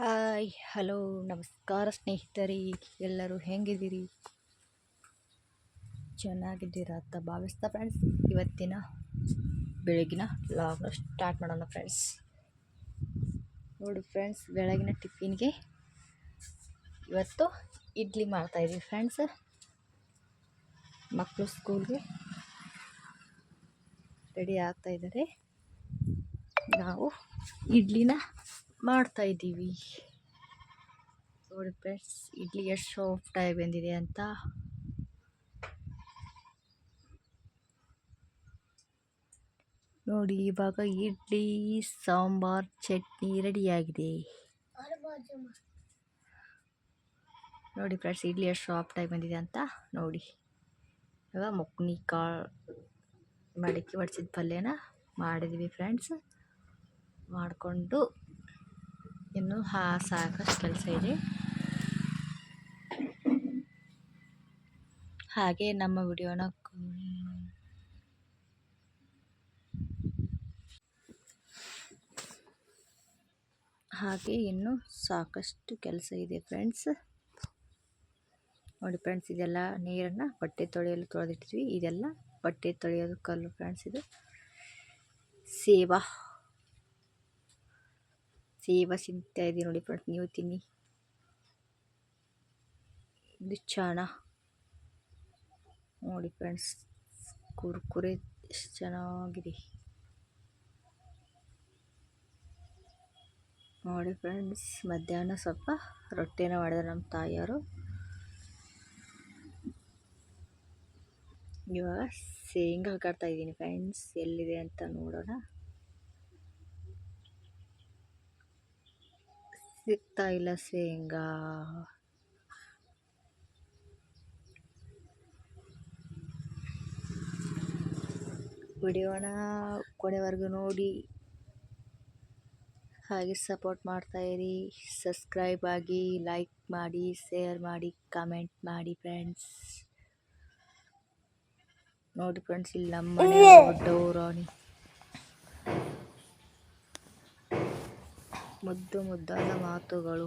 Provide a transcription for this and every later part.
Hi, hello, ನಮಸ್ಕಾರ ಸ್ನೇಹಿತರಿ, ಎಲ್ಲರೂ ಹೆಂಗಿದ್ದೀರಿ? ಚೆನ್ನಾಗಿದ್ದೀರಾ ಅಂತ ಭಾವಿಸ್ತಾ ಫ್ರೆಂಡ್ಸ್ ಇವತ್ತಿನ ಬೆಳಗಿನ ಲಾಗ್ನ ಸ್ಟಾರ್ಟ್ ಮಾಡೋಣ ಫ್ರೆಂಡ್ಸ್ ನೋಡಿ ಫ್ರೆಂಡ್ಸ್ ಬೆಳಗಿನ ಟಿಫಿನ್ಗೆ ಇವತ್ತು ಇಡ್ಲಿ ಮಾಡ್ತಾಯಿದ್ದೀವಿ ಫ್ರೆಂಡ್ಸ್ ಮಕ್ಕಳು ಸ್ಕೂಲ್ಗೆ ರೆಡಿ ಆಗ್ತಾಯಿದ್ದಾರೆ ನಾವು ಇಡ್ಲಿನ ಮಾಡ್ತಾ ಇದ್ದೀವಿ. ನೋಡಿ ಫ್ರೆಂಡ್ಸ್, ಇಡ್ಲಿ ಎಷ್ಟು ಸಾಫ್ಟಾಗಿ ಬಂದಿದೆ ಅಂತ. ನೋಡಿ, ಇವಾಗ ಇಡ್ಲಿ, ಸಾಂಬಾರ್, ಚಟ್ನಿ ರೆಡಿಯಾಗಿದೆ ನೋಡಿ ಫ್ರೆಂಡ್ಸ್, ಇಡ್ಲಿ ಎಷ್ಟು ಸಾಫ್ಟಾಗಿ ಬಂದಿದೆ ಅಂತ. ನೋಡಿ, ಇವಾಗ ಮೊಕ್ನಿ ಕಾಳು ಮಡಿಕೆ ಹೊಡ್ಸಿದ ಪಲ್ಯನ ಮಾಡಿದ್ವಿ ಫ್ರೆಂಡ್ಸ್. ಮಾಡಿಕೊಂಡು ಇನ್ನು ಹಾ, ಸಾಕಷ್ಟು ಕೆಲಸ ಇದೆ. ಹಾಗೆ ನಮ್ಮ ವಿಡಿಯೋನ ಹಾಗೆ ಇನ್ನು ಸಾಕಷ್ಟು ಕೆಲಸ ಇದೆ ಫ್ರೆಂಡ್ಸ್ ನೋಡಿ ಫ್ರೆಂಡ್ಸ್ ಇದೆಲ್ಲ ನೀರನ್ನು ಬಟ್ಟೆ ತೊಳೆಯಲು ತೊಳೆದಿಟ್ಟಿದ್ವಿ. ಇದೆಲ್ಲ ಬಟ್ಟೆ ತೊಳೆಯೋದು ಕಲ್ಲು ಫ್ರೆಂಡ್ಸ್ ಇದು ಸೇವಾ. ಸೇವ ಸಿಗ್ತಾ ಇದೆ ನೋಡಿ ಫ್ರೆಂಡ್ಸ್ ನೀವು ತಿನ್ನಿ. ಇದು ಚಾಣ. ನೋಡಿ ಫ್ರೆಂಡ್ಸ್ ಕುರ್ಕುರೆ ಎಷ್ಟು ಚೆನ್ನಾಗಿದೆ. ನೋಡಿ ಫ್ರೆಂಡ್ಸ್ ಮಧ್ಯಾಹ್ನ ಸ್ವಲ್ಪ ರೊಟ್ಟಿನ ಮಾಡಿದ್ರು ನಮ್ಮ ತಾಯಿಯವರು. ಇವಾಗ ಶೇಂಗಾ ಹಾಕಾಡ್ತಾ ಇದ್ದೀನಿ ಫ್ರೆಂಡ್ಸ್ ಎಲ್ಲಿದೆ ಅಂತ ನೋಡೋಣ. ಸಿಗ್ತಾ ಇಲ್ಲ ಶೇಂಗಾ. ವಿಡಿಯೋನ ಕೊನೆವರೆಗೂ ನೋಡಿ. ಹಾಗೆ ಸಪೋರ್ಟ್ ಮಾಡ್ತಾಯಿರಿ ಸಬ್ಸ್ಕ್ರೈಬ್ ಆಗಿ ಲೈಕ್ ಮಾಡಿ ಶೇರ್ ಮಾಡಿ ಕಮೆಂಟ್ ಮಾಡಿ ಫ್ರೆಂಡ್ಸ್ ನೋಡಿ ಫ್ರೆಂಡ್ಸ್ ಇಲ್ಲಿ ನಮ್ಮ ದೊಡ್ಡವರಾಣಿ ಮುದ್ದು ಮುದ್ದಾದ ಮಾತುಗಳು.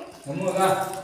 怎么个